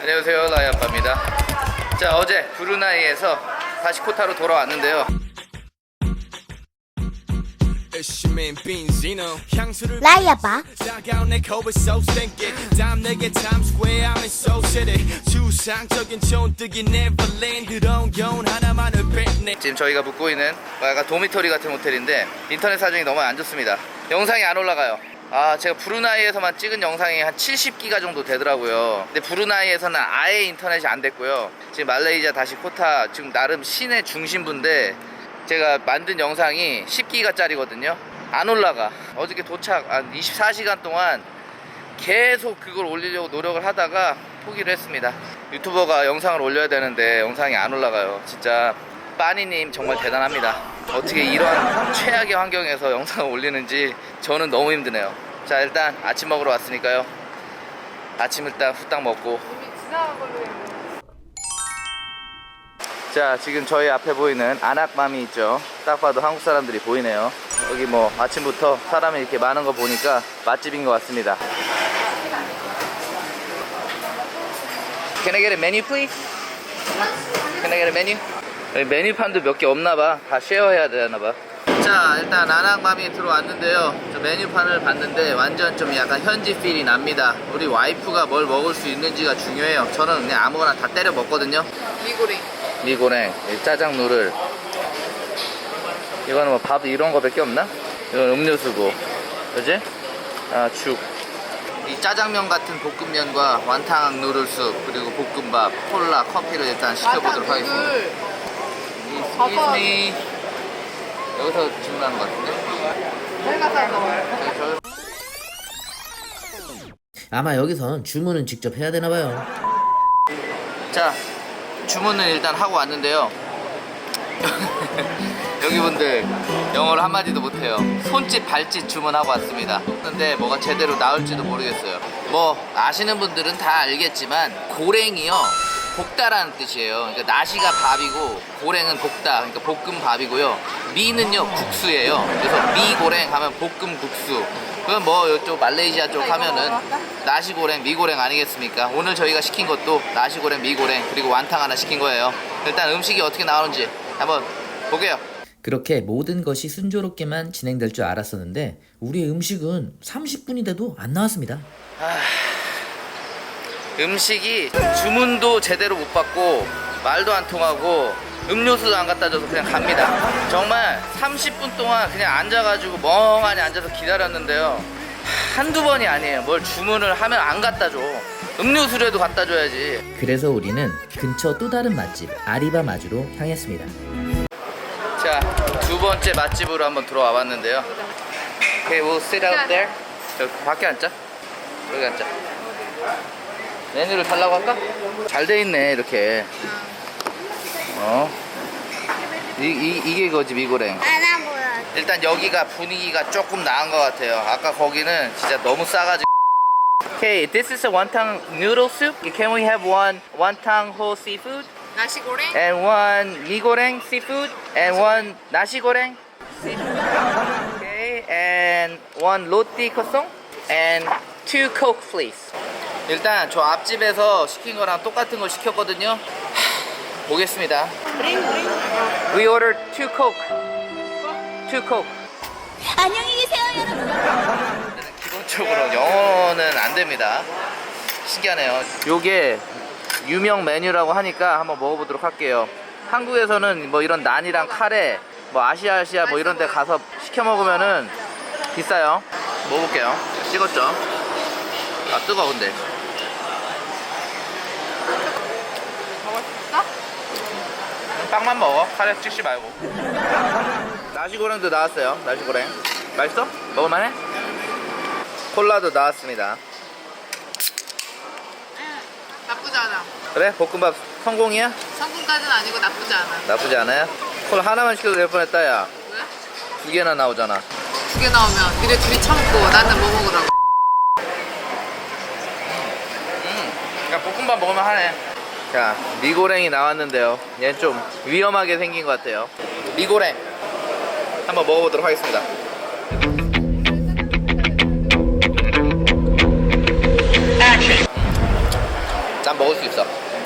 안녕하세요 라이 아빠입니다. 자 어제 브루나이에서 다시 코타로 돌아왔는데요. 라이 아빠. 하나만을 뱉네 지금 저희가 묵고 있는 뭐 약간 도미토리 같은 호텔인데 인터넷 사정이 너무 안 좋습니다. 영상이 안 올라가요 아 제가 브루나이에서만 찍은 영상이 한 70기가 정도 되더라고요 근데 브루나이에서는 아예 인터넷이 안 됐고요 지금 말레이시아 다시 코타 지금 나름 시내 중심부인데 제가 만든 영상이 10기가 짜리거든요 안 올라가 어저께 도착 한 24시간 동안 계속 그걸 올리려고 노력을 하다가 포기를 했습니다. 유튜버가 영상을 올려야 되는데 영상이 안 올라가요. 진짜 빠니님 정말 대단합니다. 어떻게 이런 최악의 환경에서 영상을 올리는지 저는 너무 힘드네요. 자 일단 아침 먹으러 왔으니까요. 아침 일단 후딱 먹고. 자 지금 저희 앞에 보이는 아낙맘이 있죠. 딱 봐도 한국 사람들이 보이네요. 여기 뭐 아침부터 사람이 이렇게 많은 거 보니까 맛집인 것 같습니다. Can I get a menu, please? Can I get a menu? 여기 메뉴판도 몇 개 없나 봐. 다 쉐어해야 되나 봐. 자, 일단 아낙맘이 들어왔는데요. 저 메뉴판을 봤는데 완전 좀 약간 현지 필이 납니다. 우리 와이프가 뭘 먹을 수 있는지가 중요해요. 저는 그냥 아무거나 다 때려 먹거든요. 미고랭 미고랭, 이 짜장 누를. 이거는 뭐밥 이런 거밖에 없나? 이건 음료수고, 그지? 아 죽. 이 짜장면 같은 볶음면과 완탕 누들숲 그리고 볶음밥, 콜라, 커피를 일단 시켜보도록 하겠습니다. Excuse me. 여기서 주문하는 것 같은데? 네, 저- 아마 여기선 주문은 직접 해야 되나 봐요. 자, 주문은 일단 하고 왔는데요. 여기 분들 영어를 한마디도 못해요. 손짓 발짓 주문하고 왔습니다. 근데 뭐가 제대로 나올지도 모르겠어요. 뭐 아시는 분들은 다 알겠지만 고랭이요 볶다라는 뜻이에요. 그러니까 나시가 밥이고 고랭은 볶다. 그러니까 볶음 밥이고요. 미는요 국수예요. 그래서 미 고랭 하면 볶음 국수. 그건 뭐 이쪽 말레이시아 쪽 하면은 나시 고랭, 미 고랭 아니겠습니까? 오늘 저희가 시킨 것도 나시 고랭, 미 고랭 그리고 완탕 하나 시킨 거예요. 일단 음식이 어떻게 나오는지 한번 보게요. 그렇게 모든 것이 순조롭게만 진행될 줄 알았었는데 우리의 음식은 30분이 돼도 안 나왔습니다. 음식이 주문도 제대로 못 받고 말도 안 통하고 음료수도 안 갖다 줘서 그냥 갑니다. 정말 30분 동안 그냥 앉아가지고 멍하니 앉아서 기다렸는데요. 한두 번이 아니에요. 뭘 주문을 하면 안 갖다 줘. 음료수라도 갖다 줘야지. 그래서 우리는 근처 또 다른 맛집 아리바 마주로 향했습니다. 자, 두 번째 맛집으로 한번 들어와 봤는데요. Okay, we'll sit out there. 여기 밖에 앉자. 여기 앉자. 메뉴를 달라고 할까? 잘 돼 있네, 이렇게. 어? 이, 이, 이게 거지, 미고랭. 하나 보여 일단 여기가 분위기가 조금 나은 것 같아요. 아까 거기는 진짜 너무 싸가지고. Okay, this is a wonton noodle soup. Can we have one wonton whole seafood? 나시고랭 and one mee goreng seafood and one nasi goreng seafood. Okay, and one roti kosong and two coke please. 일단 저 앞집에서 시킨 거랑 똑같은 거 시켰거든요. 하, 보겠습니다. We ordered two coke. Two coke. 안녕히 계세요 여러분 기본적으로 영어는 안 됩니다. 신기하네요. 요게 유명 메뉴라고 하니까 한번 먹어보도록 할게요. 한국에서는 뭐 이런 난이랑 카레, 뭐 아시아시아 뭐 이런 데 가서 시켜 먹으면은 비싸요. 먹어볼게요. 찍었죠? 아, 뜨거워, 근데. 먹었어? 빵만 먹어. 카레 찍지 말고. 나시고랭도 나왔어요. 나시고랭. 맛있어? 먹을만해? 콜라도 나왔습니다. 나쁘지 않아 그래? 볶음밥 성공이야? 성분까지는 아니고 나쁘지 않아 나쁘지 않아요? 콜 하나만 시켜도 될 뻔했다 야. 왜? 두 개나 나오잖아. 두 개 나오면 니네 둘이 처먹고 나는 뭐 먹으라고 음, 그러니까 볶음밥 먹으면 하네. 자, 미고랭이 나왔는데요. 얘는 좀 위험하게 생긴 것 같아요. 미고랭 한번 먹어보도록 하겠습니다. 난 먹을 수 있어.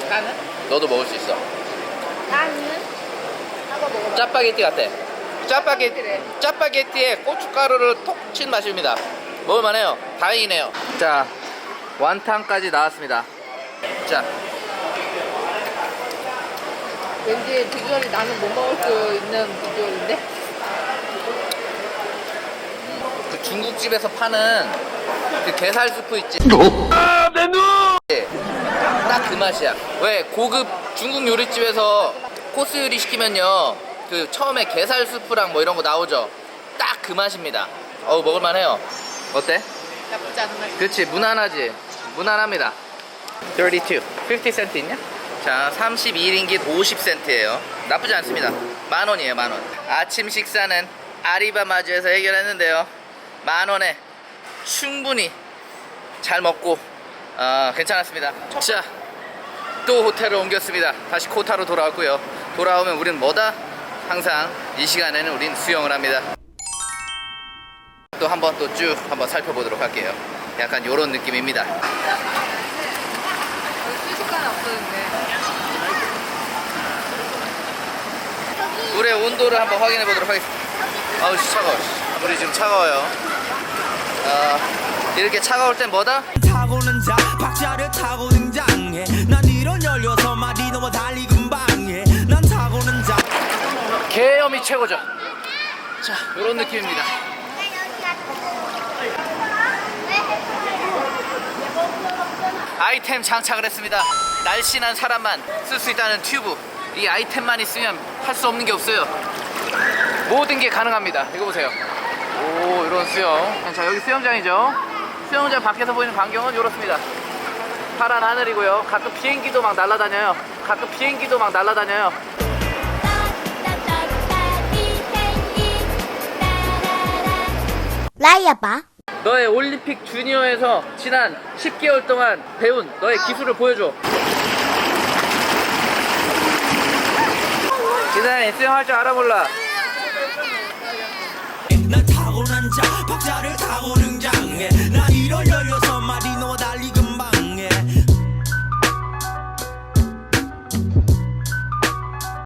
나는? 너도 먹을 수 있어. 나는? 하고 먹어. 짜파게티 같아. 짜파게티. 짜파게티에 고춧가루를 톡 친 맛입니다. 먹을만해요. 다행이네요. 자, 완탕까지 나왔습니다. 자, 왠지 비주얼이 나는 못 먹을 수 있는 비주얼인데? 그 중국집에서 파는 그 게살 수프 있지. 딱그 맛이야. 왜 고급 중국 요리집에서 코스 요리 시키면요. 그 처음에 게살 수프랑 뭐 이런 거 나오죠. 딱 그 맛입니다. 어우 먹을만해요. 어때? 나쁘지 않은 맛. 그렇지 무난하지. 무난합니다. 32. 50센트 있냐? 자, 32링깃 50센트예요. 나쁘지 않습니다. 만 원이에요, 만 원. 아침 식사는 아리바마주에서 해결했는데요. 만 원에 충분히 잘 먹고 어, 괜찮았습니다. 자, 또 호텔을 옮겼습니다. 다시 코타로 돌아왔고요. 돌아오면 우리는 뭐다? 항상 이 시간에는 우린 수영을 합니다. 또 한번 또 쭉 한번 살펴보도록 할게요. 약간 요런 느낌입니다. 순식간에 없어졌네. 물의 온도를 한번 확인해 보도록 하겠습니다. 아우 씨 차가워. 씨. 물이 지금 차가워요. 어, 이렇게 차가울 땐 뭐다? 타고는 자 박자를 타고 등장해 난 이런 열여섯 마리 넘어 달리 금방해 난 타고는 자 개염이 최고죠. 자, 요런 느낌입니다. 아이템 장착을 했습니다. 날씬한 사람만 쓸 수 있다는 튜브. 이 아이템만 있으면 할 수 없는 게 없어요. 모든 게 가능합니다. 이거 보세요. 오, 이런 수영. 자, 여기 수영장이죠. 수영장 밖에서 보이는 광경은 이렇습니다. 파란 하늘이고요. 가끔 비행기도 막 날아다녀요. 가끔 비행기도 막 날아다녀요. 라이아바 너의 올림픽 주니어에서 지난 10개월 동안 배운 너의 기술을 보여줘. 기사님 수영할 줄 알아 몰라? 난 타고난 자 박자를 타고 등